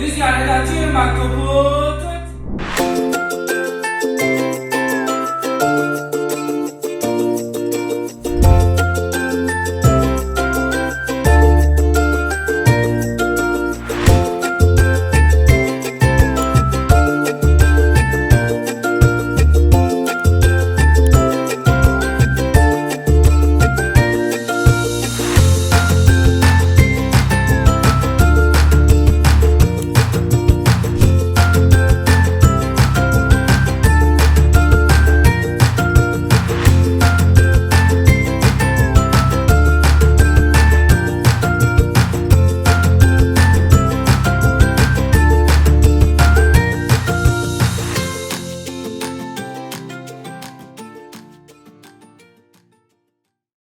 Biz yani da tüm maktubu